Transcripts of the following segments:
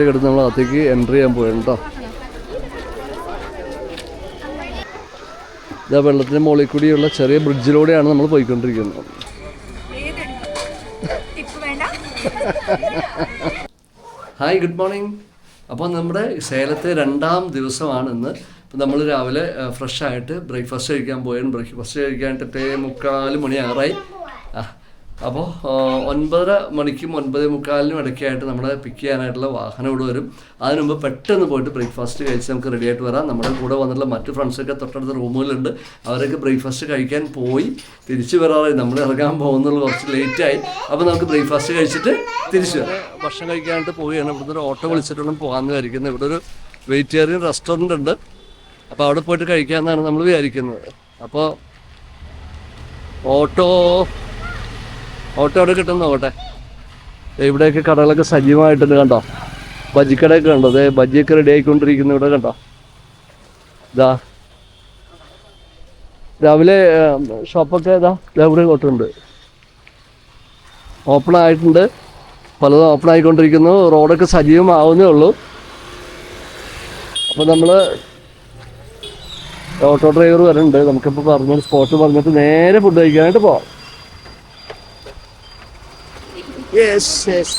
കിടന്ന് നമ്മൾ അകത്തേക്ക് എൻട്രി ചെയ്യാൻ പോയാണ് കേട്ടോ ഇതാ വെള്ളത്തിന് മുകളിൽ കൂടിയുള്ള ചെറിയ ബ്രിഡ്ജിലൂടെയാണ് നമ്മൾ പോയിക്കൊണ്ടിരിക്കുന്നത്. ഹായ് ഗുഡ് മോർണിംഗ് അപ്പോൾ നമ്മുടെ സേലത്തെ രണ്ടാം ദിവസമാണ് ഇന്ന്. അപ്പോൾ നമ്മൾ രാവിലെ ഫ്രഷ് ആയിട്ട് ബ്രേക്ക്ഫാസ്റ്റ് കഴിക്കാൻ പോയാണ് ബ്രേക്ക്ഫാസ്റ്റ് കഴിക്കാനായിട്ട് മുക്കാൽ മണി ആറായി. ആ, അപ്പോൾ ഒൻപതര മണിക്കും ഒൻപതേ മുക്കാലിനും ഇടയ്ക്കായിട്ട് നമ്മളെ പിക്ക് ചെയ്യാനായിട്ടുള്ള വാഹനം ഇവിടെ വരും. അതിന് മുമ്പ് പെട്ടെന്ന് പോയിട്ട് ബ്രേക്ക്ഫാസ്റ്റ് കഴിച്ച് നമുക്ക് റെഡി ആയിട്ട് വരാം. നമ്മുടെ കൂടെ വന്നിട്ടുള്ള മറ്റു ഫ്രണ്ട്സൊക്കെ തൊട്ടടുത്ത റൂമുകളുണ്ട് അവരൊക്കെ ബ്രേക്ക്ഫാസ്റ്റ് കഴിക്കാൻ പോയി. തിരിച്ചു വരാറായി. നമ്മൾ ഇറങ്ങാൻ പോകുന്നുള്ള. കുറച്ച് ലേറ്റായി അപ്പോൾ നമുക്ക് ബ്രേക്ക്ഫാസ്റ്റ് കഴിച്ചിട്ട് തിരിച്ചു വരാം. ഭക്ഷണം കഴിക്കാനായിട്ട് പോവുകയാണ്. ഇവിടുന്ന് ഒരു ഓട്ടോ വിളിച്ചിട്ടാണ് പോകാമെന്ന് വിചാരിക്കുന്നത് ഇവിടെ ഒരു വെജിറ്റേറിയൻ റെസ്റ്റോറന്റ് ഉണ്ട്. അപ്പോൾ അവിടെ പോയിട്ട് കഴിക്കാമെന്നാണ് നമ്മൾ വിചാരിക്കുന്നത്. അപ്പോൾ ഓട്ടോ ഓട്ടോ അവിടെ കിട്ടും നോക്കട്ടെ. ഇവിടെയൊക്കെ കടകളൊക്കെ സജീവമായിട്ടുണ്ട് കണ്ടോ? ബജിക്കടയൊക്കെ കണ്ടോ? അതെ ബജിയൊക്കെ റെഡി ആയിക്കൊണ്ടിരിക്കുന്നു ഇവിടെ കണ്ടോ? ഇതാ രാവിലെ ഷോപ്പൊക്കെ ഇതാ ഇവിടെ ഓട്ടുണ്ട് ഓപ്പൺ ആയിട്ടുണ്ട്. പലതും ഓപ്പൺ ആയിക്കൊണ്ടിരിക്കുന്നു. റോഡൊക്കെ സജീവമാവുന്നേ ഉള്ളൂ. അപ്പോൾ നമ്മൾ ഓട്ടോ ഡ്രൈവർ വരുന്നുണ്ട്. നമുക്കിപ്പോൾ പറഞ്ഞ സ്പോട്ട് പറഞ്ഞിട്ട് നേരെ ഫുഡ് കഴിക്കാനായിട്ട് പോവാം. Yes yes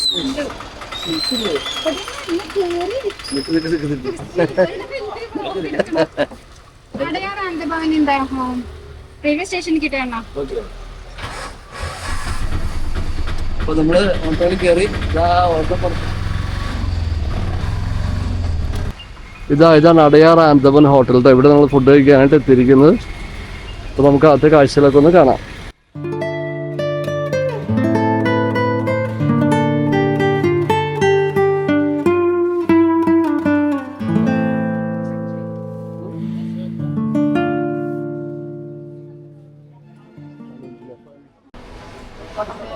home railway station കിട്ടേണ്ട അപ്പൊ നമ്മൾ ഓട്ടോയിൽ കയറി ഇതാ ഓട്ടോ ഇതാ ഇതാണ് അടയാർ ആന്തവൻ ഹോട്ടൽ. ട്ടോ. ഇവിടെ നമ്മൾ ഫുഡ് കഴിക്കാനായിട്ട് എത്തിയിരിക്കുന്നത്. അപ്പൊ നമുക്ക് അകത്തെ കാഴ്ചകളൊക്കെ ഒന്ന് കാണാം.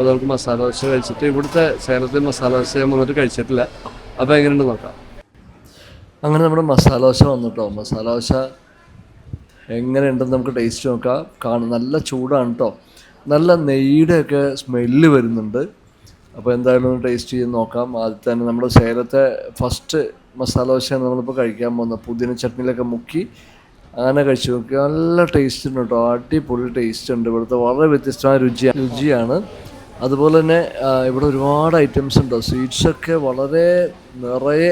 നമുക്ക് മസാല ദോശ കഴിച്ചിട്ട് ഇവിടുത്തെ സേലത്തെ മസാല ദോശ ഞാൻ കഴിച്ചിട്ടില്ല. അപ്പോൾ എങ്ങനെയുണ്ട് നോക്കാം. അങ്ങനെ നമ്മുടെ മസാല ദോശ വന്നിട്ടോ? മസാല ദോശ എങ്ങനെയുണ്ടെന്ന് നമുക്ക് ടേസ്റ്റ് നോക്കാം. കാണും നല്ല ചൂടാണ് കേട്ടോ നല്ല നെയ്യുടെയൊക്കെ സ്മെല്ല് വരുന്നുണ്ട്. അപ്പോൾ എന്തായാലും ഒന്ന് ടേസ്റ്റ് ചെയ്ത് നോക്കാം. ആദ്യം തന്നെ നമ്മുടെ സേലത്തെ ഫസ്റ്റ് മസാല ദോശയാണ് നമ്മളിപ്പോൾ കഴിക്കാൻ പോകുന്നത്. പുതിന ചട്നിയിലൊക്കെ മുക്കി അങ്ങനെ കഴിച്ചു നോക്കി നല്ല ടേസ്റ്റ് ഉണ്ട് കേട്ടോ അടിപൊളി ടേസ്റ്റ് ഉണ്ട്. ഇവിടുത്തെ വളരെ വ്യത്യസ്തമായ രുചി രുചിയാണ്. അതുപോലെ തന്നെ ഇവിടെ ഒരുപാട് ഐറ്റംസ് ഉണ്ട്. സ്വീറ്റ്സൊക്കെ വളരെ നിറയെ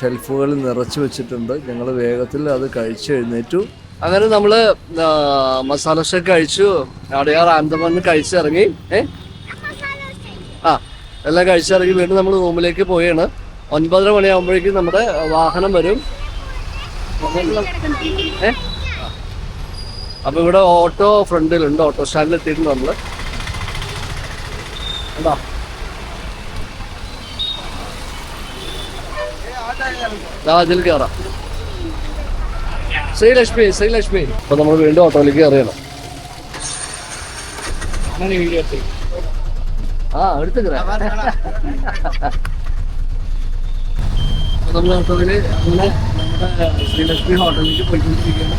ഷെൽഫുകളിൽ നിറച്ച് വെച്ചിട്ടുണ്ട്. ഞങ്ങൾ വേഗത്തിൽ അത് കഴിച്ച് എഴുന്നേറ്റു. അങ്ങനെ നമ്മൾ മസാല ദോശ കഴിച്ചു. അടയാർ ആന്തമാനിൽ കഴിച്ചിറങ്ങി ഏ? ആ എല്ലാം കഴിച്ചിറങ്ങി വീണ്ടും നമ്മൾ റൂമിലേക്ക് പോവുകയാണ് ഒൻപതര മണിയാകുമ്പോഴേക്കും നമ്മുടെ വാഹനം വരും. ഏ? അപ്പോൾ ഇവിടെ ഓട്ടോ ഫ്രണ്ടിലുണ്ട്. ഓട്ടോ സ്റ്റാൻഡിൽ എത്തിയിട്ടുണ്ട് നമ്മൾ. കണ്ടോ ദാ അതിൽ കയറാം. ശ്രീലക്ഷ്മി ശ്രീലക്ഷ്മി. അപ്പൊ നമ്മൾ വീണ്ടും ഓട്ടോയിലേക്ക് കയറിയണം ആ എടുത്തുക്കറ നമ്മൾ ഓട്ടോയിൽ അങ്ങനെ ശ്രീലക്ഷ്മി ഹോട്ടലിലേക്ക് പോയിക്കൊണ്ടിരിക്കുകയാണ്.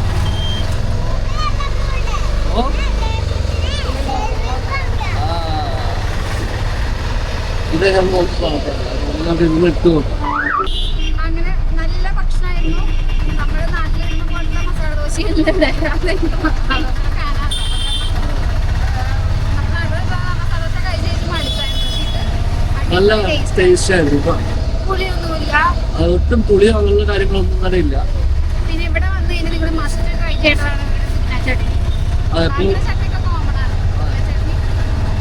ഓ. അങ്ങനെ നല്ല ഭക്ഷണമായിരുന്നു നമ്മുടെ നാട്ടിൽ നിന്നും പോലത്തെ മസാല ദോശയില്ല നല്ല. ടേസ്റ്റ് ആയിരുന്നു പുളിയൊന്നുമില്ല. ഒട്ടും പുളി അങ്ങനെയുള്ള കാര്യങ്ങളൊന്നും തന്നെ ഇല്ല. പിന്നെ ഇവിടെ വന്ന് കഴിഞ്ഞാൽ നിങ്ങൾ മസ്റ്റ് ട്രൈ ചെയ്യേണ്ടതാണ് ചട്നി അതിപ്പോ നല്ല ചട്നിയൊക്കെ കോമൺ ആണ് ചട്നി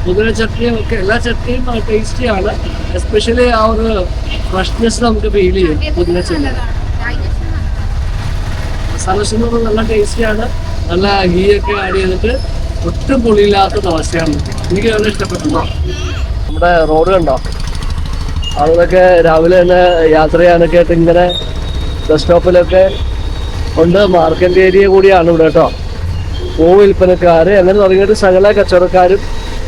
പുതിന ചട്നിയും ഒക്കെ എല്ലാ ചട്നിയും ടേസ്റ്റിയാണ് എസ്പെഷ്യലി ആ ഒരു ഫ്രഷ്നെസ് നമുക്ക് ഫീൽ ചെയ്യും മുതിര ചട്നി മസാല നല്ല ടേസ്റ്റിയാണ് നല്ല ഗീ ഒക്കെ ആഡ് ചെയ്തിട്ട് ഒട്ടും പുളിയില്ലാത്ത ദോശയാണ്. എനിക്ക് നല്ല ഇഷ്ടപ്പെട്ടുണ്ടോ നമ്മുടെ റോഡ് കണ്ടോ? ആളുകളൊക്കെ രാവിലെ തന്നെ യാത്ര ചെയ്യാനൊക്കെ ആയിട്ട് ഇങ്ങനെ ബസ് സ്റ്റോപ്പിലൊക്കെ ഉണ്ട്. മാർക്കറ്റ് ഏരിയ കൂടിയാണ് ഇവിടെ കേട്ടോ. പൂ വിൽപ്പനക്കാർ അങ്ങനെ തുടങ്ങിയിട്ട് സകല കച്ചവടക്കാരും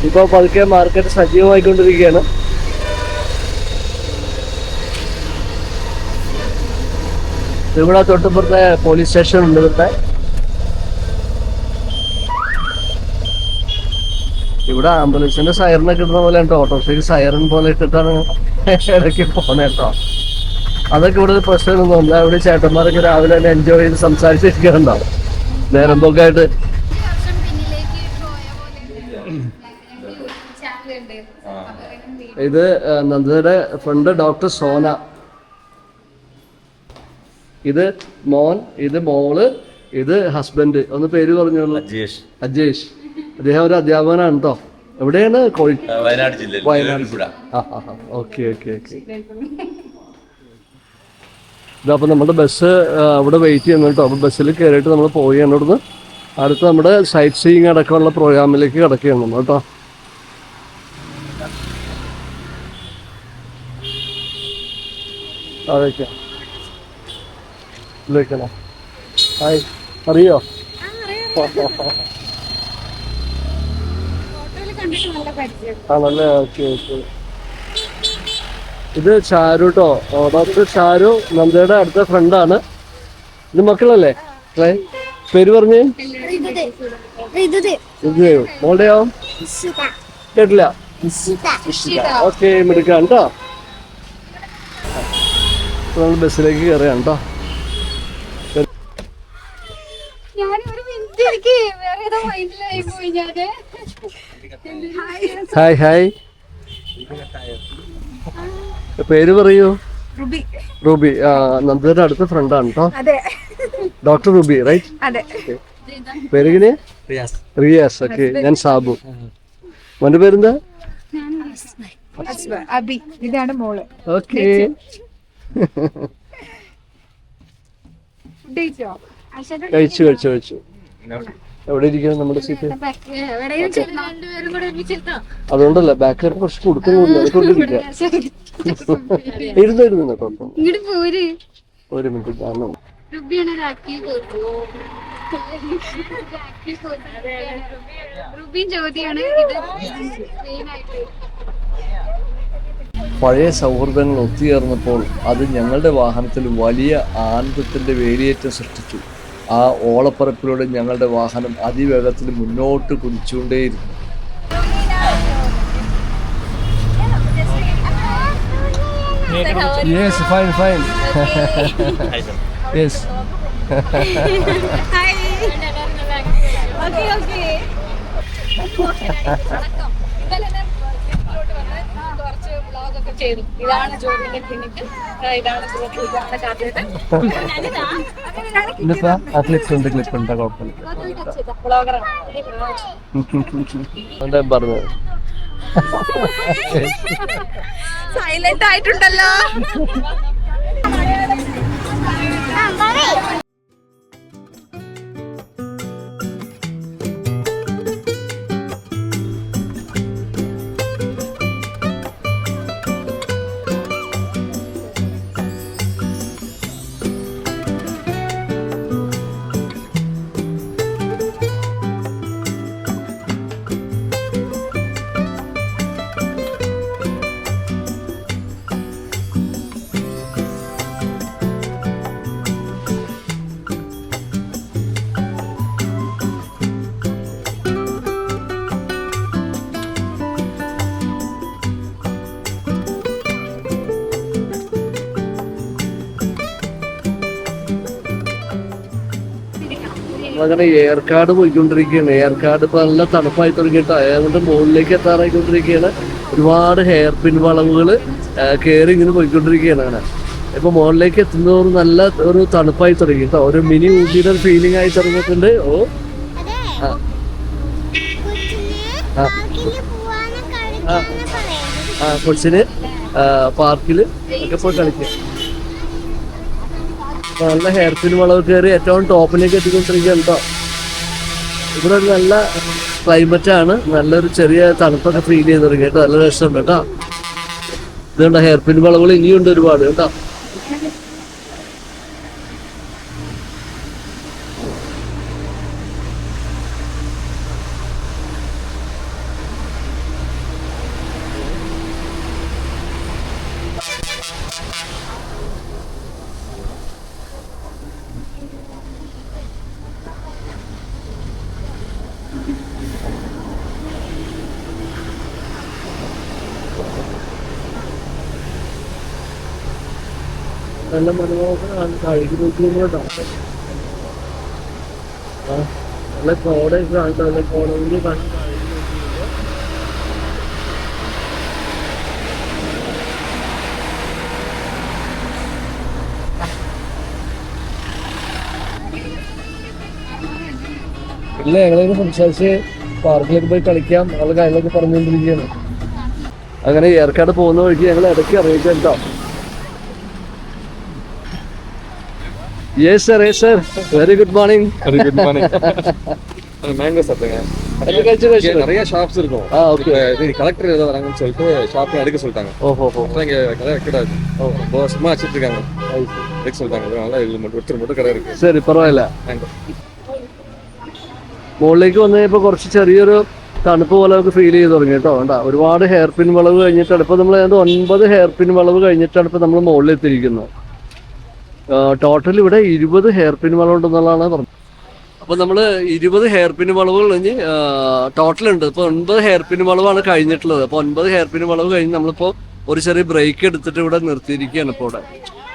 ഇപ്പോൾ പതുക്കെ മാർക്കറ്റ് സജീവമായിക്കൊണ്ടിരിക്കുകയാണ്. ഇവിടെ തൊട്ടുപുറത്തെ പോലീസ് സ്റ്റേഷൻ ഉണ്ട് ഇവിടുത്തെ ഇവിടെ ആംബുലൻസിന്റെ സൈറനൊക്കെ ഇടുന്ന പോലെ ഉണ്ട്. ഓട്ടോറിക്ഷയ്ക്ക് സൈറൻ പോലെ ഇട്ടിട്ടാണ് ഇടയ്ക്ക് പോണേട്ടോ അതൊക്കെ ഇവിടെ ഒരു പ്രശ്നമൊന്നും ഇവിടെ ചേട്ടന്മാരൊക്കെ രാവിലെ തന്നെ എൻജോയ് ചെയ്ത് സംസാരിച്ചിരിക്കുന്നുണ്ടാവും. നേരം പോക്കായിട്ട് ഇത് നന്ദയുടെ ഫ്രണ്ട് ഡോക്ടർ സോന. ഇത് മോൻ ഇത് മോൾ ഇത് ഹസ്ബൻഡ് ഒന്ന് പേര് പറഞ്ഞോളൂ. അജേഷ്. അജേഷ്. അദ്ദേഹം ഒരു അധ്യാപകനാണ് കേട്ടോ എവിടെയാണ്? വയനാട് ജില്ലയിൽ. വയനാട്. Okay okay okay. ഇതപ്പോൾ നമ്മുടെ ബസ് അവിടെ വെയിറ്റ് ചെയ്യുന്നു കേട്ടോ അപ്പോൾ ബസ്സിൽ കയറിയിട്ട് നമ്മൾ പോവുകയാണ്. ഇവിടുന്ന് അടുത്ത് നമ്മുടെ സൈറ്റ് സീയിങ് അടക്കമുള്ള പ്രോഗ്രാമിലേക്ക് കിടക്കുകയാണ് കേട്ടോ അതൊക്കെ വിളിക്കണോ ഹായ് അറിയോ? ആണല്ലേ? Okay okay. ഇത് ചാരുട്ടോ കേട്ടോ ഡോക്ടർ ചാരു നന്ദയുടെ അടുത്ത ഫ്രണ്ടാണ് ഇത് മക്കളല്ലേ? പേര് പറഞ്ഞേ? ഇത് മോളുടെയോ? കേട്ടില്ല. ഓക്കെ മിടുക്കാൻ കേട്ടോ നമ്മൾ ബസ്സിലേക്ക് കയറുകയാണ് കേട്ടോ. Hi hi. പേര് പറയൂ. റുബി. റൂബി. ആ, നന്ദയുടെ അടുത്ത ഫ്രണ്ടാണ് കേട്ടോ. അതെ. ഡോക്ടർ റൂബി റൈറ്റ് അതെ. പേരെങ്ങനെ? റിയാസ്. ഓക്കെ ഞാൻ സാബു. മോന്റെ പേരെന്താ? അബി. ഇതാണ് മോൾ. ഓക്കെ കഴിച്ചോ? കഴിച്ചു കഴിച്ചു എവിടെ ഇരിക്കുന്നു നമ്മുടെ സീറ്റ് അതുകൊണ്ടല്ല ബാക്കിൽ കുറച്ച് കൊടുക്കുന്നില്ല കൊടുത്തിരിക്കാം ഇരുന്ന് ഇരുന്ന് കുഴപ്പം ഇങ്ങോട്ട് പോര്. ഒരു മിനിറ്റ് കാരണം. റുബിയാണ് രാഖി റുബിയും ജ്യോതിയാണ്. ഇത് മെയിൻ ആയിട്ട്. പഴയ സൗഹൃദങ്ങൾ ഒത്തുചേർന്നപ്പോൾ അത് ഞങ്ങളുടെ വാഹനത്തിൽ വലിയ ആനന്ദത്തിന്റെ വേലിയേറ്റം സൃഷ്ടിച്ചു ആ ഓളപ്പറപ്പിലൂടെ ഞങ്ങളുടെ വാഹനം അതിവേഗത്തിൽ മുന്നോട്ട് കുതിച്ചുകൊണ്ടേയിരുന്നു Yes, fine, fine. yes. Okay okay okay. Okay ചെയ്തു. ഇതാണ് ജോലിന്റെ ക്ലിനിക്ക് ഇതാണ് ജ്യോതി, ഇതാണ് കാർത്തികേയൻ. ഇന്നിപ്പോ ആ ക്ലിപ്പ് അങ്ങനെ ഏർക്കാട് പോയിക്കൊണ്ടിരിക്കുകയാണ്. ഏർക്കാട് ഇപ്പൊ നല്ല തണുപ്പായി തുടങ്ങിയിട്ട് അതുകൊണ്ട് മുകളിലേക്ക് എത്താറായിക്കൊണ്ടിരിക്കുകയാണ്. ഒരുപാട് ഹെയർ പിൻ വളവുകൾ കയറി ഇങ്ങനെ പോയിക്കൊണ്ടിരിക്കുകയാണ്. അങ്ങനെ ഇപ്പൊ മുകളിലേക്ക് എത്തുന്നതോറും നല്ല ഒരു തണുപ്പായി തുടങ്ങി കേട്ടോ ഒരു മിനി ഊട്ടിയുടെ ഫീലിംഗ് ആയി തുടങ്ങിയിട്ടുണ്ട്. ഓ. ആ. കൊച്ചിന് പാർക്കിൽ ഒക്കെ പോയി കളിക്കാം നല്ല ഹെയർ പിൻ വളവ് കയറി ഏറ്റവും ടോപ്പിലേക്ക് എത്തിക്കൊണ്ടിരിക്കുകയാണ് കേട്ടോ ഇവിടെ ഒരു നല്ല ക്ലൈമറ്റ് ആണ്. നല്ലൊരു ചെറിയ തണുപ്പൊക്കെ ഫീൽ ചെയ്ത് തുടങ്ങി കേട്ടോ നല്ല രസമുണ്ട് കേട്ടോ ഇതുകൊണ്ട് ഹെയർ പിൻ വളവുകൾ ഇനിയുണ്ട് ഒരുപാട് കേട്ടോ നല്ല മനോഹരമാണ്. കഴുകി ആ നല്ല കോടയൊക്കെ ആണ് നല്ല കോടയിൽ കണ്ട് കഴുകി ഇല്ല ഞങ്ങളിങ്ങനെ സംസാരിച്ച് പാർക്കിലേക്ക് പോയി കളിക്കാം. അവളെ കാര്യങ്ങളൊക്കെ പറഞ്ഞുകൊണ്ടിരിക്കുകയാണ്. അങ്ങനെ ഏർക്കാട് പോകുന്ന വഴിക്ക് ഞങ്ങൾ ഇടയ്ക്ക് അറിയിക്കാം Yes sir yes sir very good morning அது குட் மார்னிங் மேங்கோ சாப்பிடுங்க കഴിച്ചു இங்க കഴിച്ചു நிறைய ஷாப்ஸ் இருக்கும் ஆ, okay. இப்ப இது கலெக்டர் ஏதோ வராங்கன்னு சொல்லிட்டு ஷாப் எடுக்க சொல்லிட்டாங்க ഓഹോ ഹോ அப்புறம் இங்க கடை வைக்கூடாது ரொம்ப வருஷமா வச்சிட்டு இருக்காங்க எடுக்க சொல்லிட்டாங்க அதனால இது மட்டும் ஒருத்தர் மட்டும் கடை இருக்கு ശരി പറയല്ല மேங்கோ മുകളിലേക്ക് വന്നു കഴിഞ്ഞപ്പോൾ കുറച്ച് ചെറിയൊരു തണുപ്പ് പോലെ നമുക്ക് ഫീൽ ചെയ്ത് തുടങ്ങി കേട്ടോ വേണ്ട ഒരുപാട് ഹെയർ പിൻ വളവ് കഴിഞ്ഞിട്ടാണ് ഇപ്പോൾ നമ്മൾ ഏതാണ്ട് ഒൻപത് ഹെയർ പിൻ വളവ് കഴിഞ്ഞിട്ടാണ് ഇപ്പോൾ നമ്മൾ മുകളിൽ എത്തിയിരിക്കുന്നത് ടോട്ടൽ ഇവിടെ ഇരുപത് ഹെയർ പിൻ വളവുണ്ടെന്നുള്ളതാണ് പറഞ്ഞത്. അപ്പോൾ നമ്മൾ ഇരുപത് ഹെയർ പിൻ വളവ് കഴിഞ്ഞ് ടോട്ടൽ ഉണ്ട്. ഇപ്പോൾ ഒൻപത് ഹെയർ പിൻ വളവാണ് കഴിഞ്ഞിട്ടുള്ളത്. അപ്പോൾ ഒൻപത് ഹെയർ പിൻ വളവ് കഴിഞ്ഞ് നമ്മളിപ്പോൾ ഒരു ചെറിയ ബ്രേക്ക് എടുത്തിട്ട് ഇവിടെ നിർത്തിയിരിക്കുകയാണ് ഇപ്പോൾ ഇവിടെ.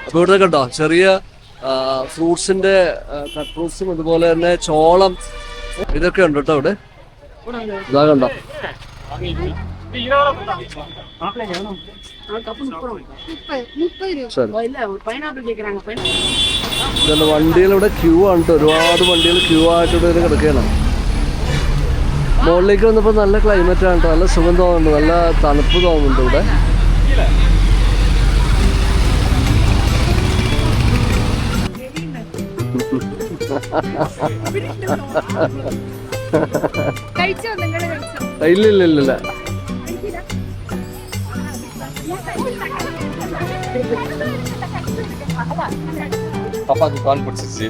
അപ്പോൾ ഇവിടെ കണ്ടോ ചെറിയ ഫ്രൂട്ട്സിന്റെ കട്ട് ഫ്രൂട്ട്സും അതുപോലെ തന്നെ ചോളം ഇതൊക്കെ ഉണ്ട് കേട്ടോ ഇവിടെ. ഇതാ കണ്ടോ. വണ്ടികൾ ഇവിടെ ക്യൂ ആണ്. ഒരുപാട് വണ്ടികൾ ക്യൂ ആയിട്ട് ഇവിടെ കിടക്കുകയാണ്. മുകളിലേക്ക് വന്നപ്പോൾ നല്ല ക്ലൈമറ്റ് ആണ് കേട്ടോ നല്ല സുഖം തോന്നുന്നുണ്ട്. നല്ല തണുപ്പ് തോന്നുന്നുണ്ട് ഇവിടെ. ഇല്ല ഇല്ല ഇല്ല. பாப்பாக்கு கால் பிடிச்சிச்சு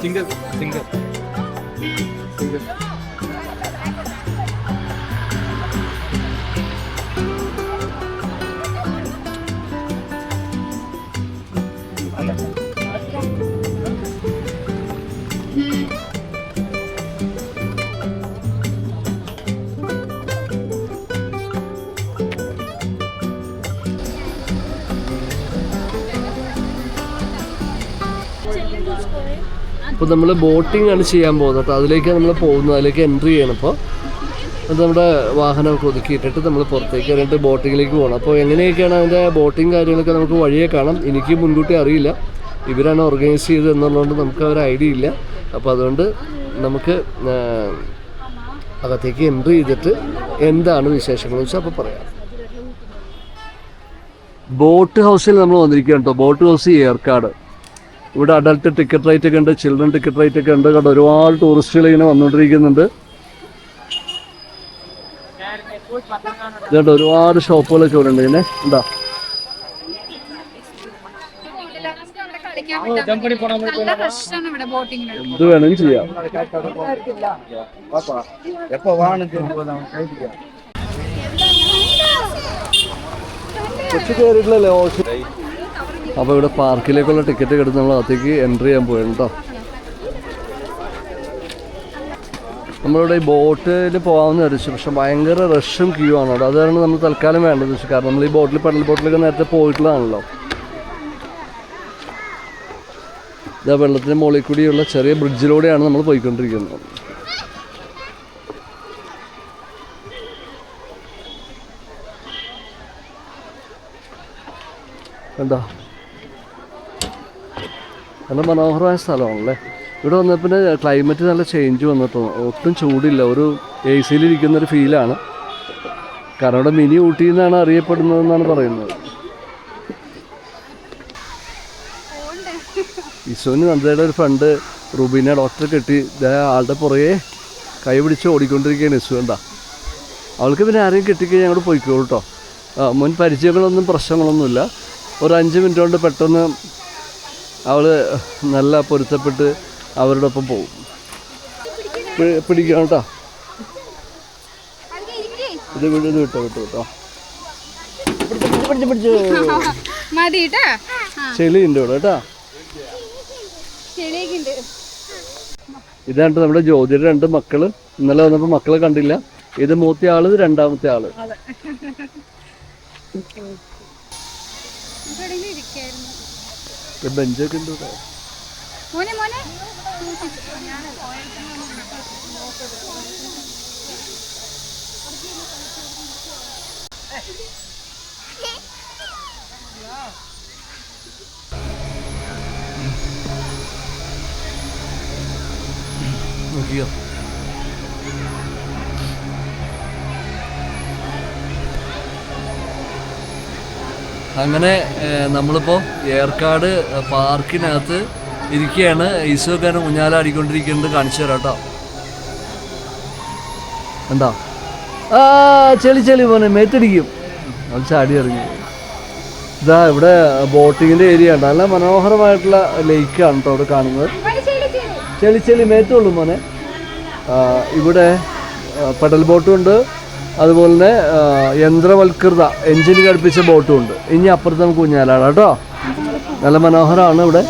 சிங்கர் சிங்கர் சிங்கர் ഇപ്പോൾ നമ്മൾ ബോട്ടിംഗ് ആണ് ചെയ്യാൻ പോകുന്നത്. അപ്പോൾ അതിലേക്ക് നമ്മൾ പോകുന്നത് അതിലേക്ക് എൻട്രി ചെയ്യണം. ഇപ്പോൾ അത് നമ്മുടെ വാഹനമൊക്കെ ഒതുക്കിയിട്ടിട്ട് നമ്മൾ പുറത്തേക്ക് ഇറങ്ങിയിട്ട് ബോട്ടിങ്ങിലേക്ക് പോകണം. അപ്പോൾ എങ്ങനെയൊക്കെയാണ് അതിന്റെ ബോട്ടിങ് കാര്യങ്ങളൊക്കെ നമുക്ക് വഴിയെ കാണാം? എനിക്ക് മുൻകൂട്ടി അറിയില്ല. ഇവരാണ് ഓർഗനൈസ് ചെയ്തത് എന്നുള്ളതുകൊണ്ട് നമുക്ക് ഒരു ഐഡിയ ഇല്ല. അപ്പോൾ അതുകൊണ്ട് നമുക്ക് അകത്തേക്ക് എൻട്രി ചെയ്തിട്ട് എന്താണ് വിശേഷങ്ങൾ വെച്ചാൽ അപ്പോൾ പറയാം. ബോട്ട് ഹൗസിൽ നമ്മൾ വന്നിരിക്കുകയാണ് കേട്ടോ ബോട്ട് ഹൗസ് ഏർക്കാട് ഇവിടെ അഡൾട്ട് ടിക്കറ്റ് റേറ്റ് ഒക്കെ ഉണ്ട് ചിൽഡ്രൻ ടിക്കറ്റ് റേറ്റ് ഒക്കെ ഉണ്ട്. കേട്ടോ ഒരുപാട് ടൂറിസ്റ്റുകൾ ഇങ്ങനെ വന്നുകൊണ്ടിരിക്കുന്നുണ്ട്. ഇതുണ്ട് ഒരുപാട് ഷോപ്പുകളൊക്കെ ഇവിടെ ഉണ്ട് ഇങ്ങനെ എന്താ എന്ത് വേണം ചെയ്യാം കൊച്ചു കയറിയിട്ടില്ലല്ലേ ഓശ് അപ്പോൾ ഇവിടെ പാർക്കിലേക്കുള്ള ടിക്കറ്റ് എടുത്ത് നമ്മൾ അകത്തേക്ക് എൻട്രി ചെയ്യാൻ പോയാണ് കേട്ടോ നമ്മളിവിടെ ഈ ബോട്ടിൽ പോകാമെന്ന് വിചാരിച്ചു പക്ഷെ ഭയങ്കര റഷും ക്യൂ ആണ് അവിടെ അതാണ് നമ്മൾ തൽക്കാലം വേണ്ടത് വെച്ചു കാരണം നമ്മൾ ഈ ബോട്ടിൽ പെടൽ ബോട്ടിലൊക്കെ നേരത്തെ പോയിട്ടുള്ളതാണല്ലോ. ഇതാ വെള്ളത്തിന് മുകളിൽ കൂടിയുള്ള ചെറിയ ബ്രിഡ്ജിലൂടെയാണ് നമ്മൾ പോയിക്കൊണ്ടിരിക്കുന്നത്. കണ്ടോ നല്ല മനോഹരമായ സ്ഥലമാണല്ലേ. ഇവിടെ വന്നപ്പോൾ പിന്നെ ക്ലൈമറ്റ് നല്ല ചേഞ്ച് വന്നിട്ടോ. ഒട്ടും ചൂടില്ല. ഒരു എ സിയിലിരിക്കുന്ന ഒരു ഫീലാണ് കാരണം ഇവിടെ മിനി ഊട്ടി എന്നാണ് അറിയപ്പെടുന്നതെന്നാണ് പറയുന്നത്. ഇസോന് നന്ദയുടെ ഒരു ഫ്രണ്ട് റുബീനെ ഡോക്ടറെ കെട്ടി ആളുടെ പുറകെ കൈ പിടിച്ച് ഓടിക്കൊണ്ടിരിക്കുകയാണ് ഇസു എന്താ. അവൾക്ക് പിന്നെ ആരെയും കെട്ടിക്കഴിഞ്ഞാൽ അങ്ങോട്ട് പോയിക്കോളൂ കേട്ടോ മുൻ പരിചയങ്ങളൊന്നും പ്രശ്നങ്ങളൊന്നുമില്ല. ഒരു അഞ്ച് മിനിറ്റ് കൊണ്ട് പെട്ടെന്ന് അവൾ നല്ല പൊരുത്തപ്പെട്ട് അവരോടൊപ്പം ഒപ്പം പോകും പിടിക്കണം കേട്ടോ. ഇത് വിട് ഇത് വിട്ടോ വിട്ടോ കേട്ടോ പിടിച്ചു പിടിച്ചു മതി കേട്ടാ ചെളി ഇവിടെ കേട്ടോ. ഇതാണ് നമ്മുടെ ജ്യോതിയുടെ രണ്ട് മക്കൾ. ഇന്നലെ വന്നപ്പോ മക്കളെ കണ്ടില്ല. ഇത് മൂത്ത ആൾ രണ്ടാമത്തെ ആൾ. ഇരിക്കായിരുന്നു. ബെഞ്ചൊക്കെ ഉണ്ട് ഇവിടെ. മോനെ മോനെ നോക്കിയോ അങ്ങനെ നമ്മളിപ്പോൾ നമ്മളിപ്പോ ഏർക്കാട് പാർക്കിനകത്ത് ഇരിക്കുകയാണ് ഈശോക്കാരൻ കുഞ്ഞാല അടിക്കൊണ്ടിരിക്കുന്നത് കാണിച്ചു തരാം കേട്ടോ. എന്താ ആ ചെളി ചെളി പോനെ മേത്തടിക്കും. ചാടി ഇറങ്ങി. ഇതാ ഇവിടെ ബോട്ടിങ്ങിന്റെ ഏരിയ ഉണ്ട്. നല്ല മനോഹരമായിട്ടുള്ള ലേക്കാണ് കേട്ടോ അവിടെ കാണുന്നത്. ചെളി ചെളി മേത്തുള്ളൂ മോനെ. ഇവിടെ പെഡൽ ബോട്ടും ഉണ്ട്. അതുപോലെ തന്നെ യന്ത്രവൽകൃത എഞ്ചിൻ ഘടിപ്പിച്ച ബോട്ടും ഉണ്ട്. ഇനി അപ്പുറത്ത് നമുക്ക് കുഞ്ഞാലാണ് കേട്ടോ. നല്ല മനോഹരമാണ് ഇവിടെ.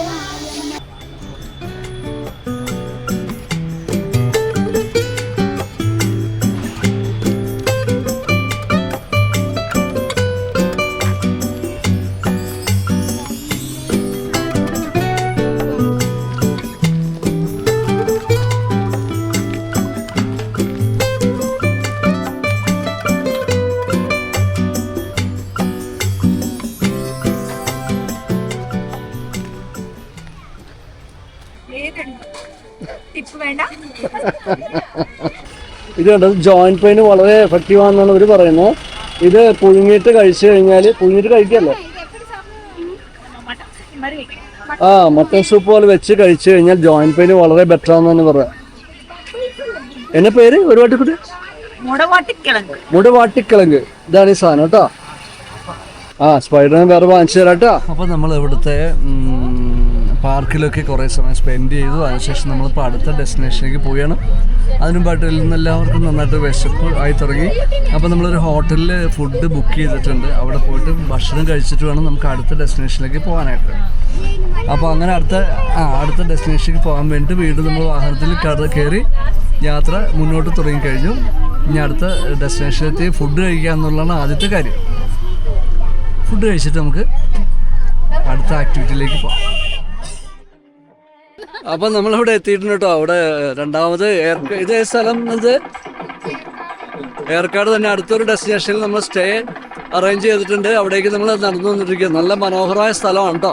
ഇത് കണ്ടത് ജോയിന്റ് പെയിന് വളരെ എഫക്റ്റീവ് ആണെന്നാണ് അവർ പറയുന്നത്. ഇത് പുഴുങ്ങിയിട്ട് കഴിച്ചു കഴിഞ്ഞാൽ പുഴുങ്ങിയിട്ട് കഴിക്കല്ലേ? ആ മട്ടൻ സൂപ്പ് പോലെ വെച്ച് കഴിച്ചു കഴിഞ്ഞാൽ ജോയിന്റ് പെയിന് വളരെ ബെറ്റർ ആണെന്നാണ് പറയാം എന്നെ പേര്? ഒരു വാട്ടിക്കുട്ടി? മുടവാട്ടിക്കിഴങ്ങ് മുട വാട്ടിക്കിളങ്ക് ഇതാണ് ഈ സാധനം കേട്ടോ. ആ സ്പൈഡർ വേറെ വാങ്ങിച്ചു തരാം കേട്ടോ. അപ്പൊ നമ്മൾ ഇവിടുത്തെ പാർക്കിലൊക്കെ കുറേ സമയം സ്പെൻഡ് ചെയ്തു. അതിനുശേഷം നമ്മളിപ്പോൾ അടുത്ത ഡെസ്റ്റിനേഷനിലേക്ക് പോവുകയാണ്. അതിനുമ്പായിട്ട് എല്ലാവർക്കും നന്നായിട്ട് വിശപ്പ് ആയി തുടങ്ങി. അപ്പോൾ നമ്മളൊരു ഹോട്ടലിൽ ഫുഡ് ബുക്ക് ചെയ്തിട്ടുണ്ട്. അവിടെ പോയിട്ട് ഭക്ഷണം കഴിച്ചിട്ട് വേണം നമുക്ക് അടുത്ത ഡെസ്റ്റിനേഷനിലേക്ക് പോകാനായിട്ട്. അപ്പോൾ അങ്ങനെ അടുത്ത ആ അടുത്ത ഡെസ്റ്റിനേഷനിലേക്ക് പോകാൻ വേണ്ടിയിട്ട് വീണ്ടും നമ്മൾ വാഹനത്തിൽ കയറി യാത്ര മുന്നോട്ട് തുടങ്ങിക്കഴിഞ്ഞു. ഇനി അടുത്ത ഡെസ്റ്റിനേഷനിലെത്തി ഫുഡ് കഴിക്കുക എന്നുള്ളതാണ് ആദ്യത്തെ കാര്യം. ഫുഡ് കഴിച്ചിട്ട് നമുക്ക് അടുത്ത ആക്ടിവിറ്റിയിലേക്ക് പോകാം. അപ്പം നമ്മളിവിടെ എത്തിയിട്ടുണ്ട് കേട്ടോ. അവിടെ രണ്ടാമത് ഇത് സ്ഥലം ഇത് ഏർക്കാട് തന്നെ അടുത്തൊരു ഡെസ്റ്റിനേഷനിൽ നമ്മൾ സ്റ്റേ അറേഞ്ച് ചെയ്തിട്ടുണ്ട്. അവിടേക്ക് നമ്മൾ നടന്നു വന്നിരിക്കുക നല്ല മനോഹരമായ സ്ഥലമാണ് കേട്ടോ.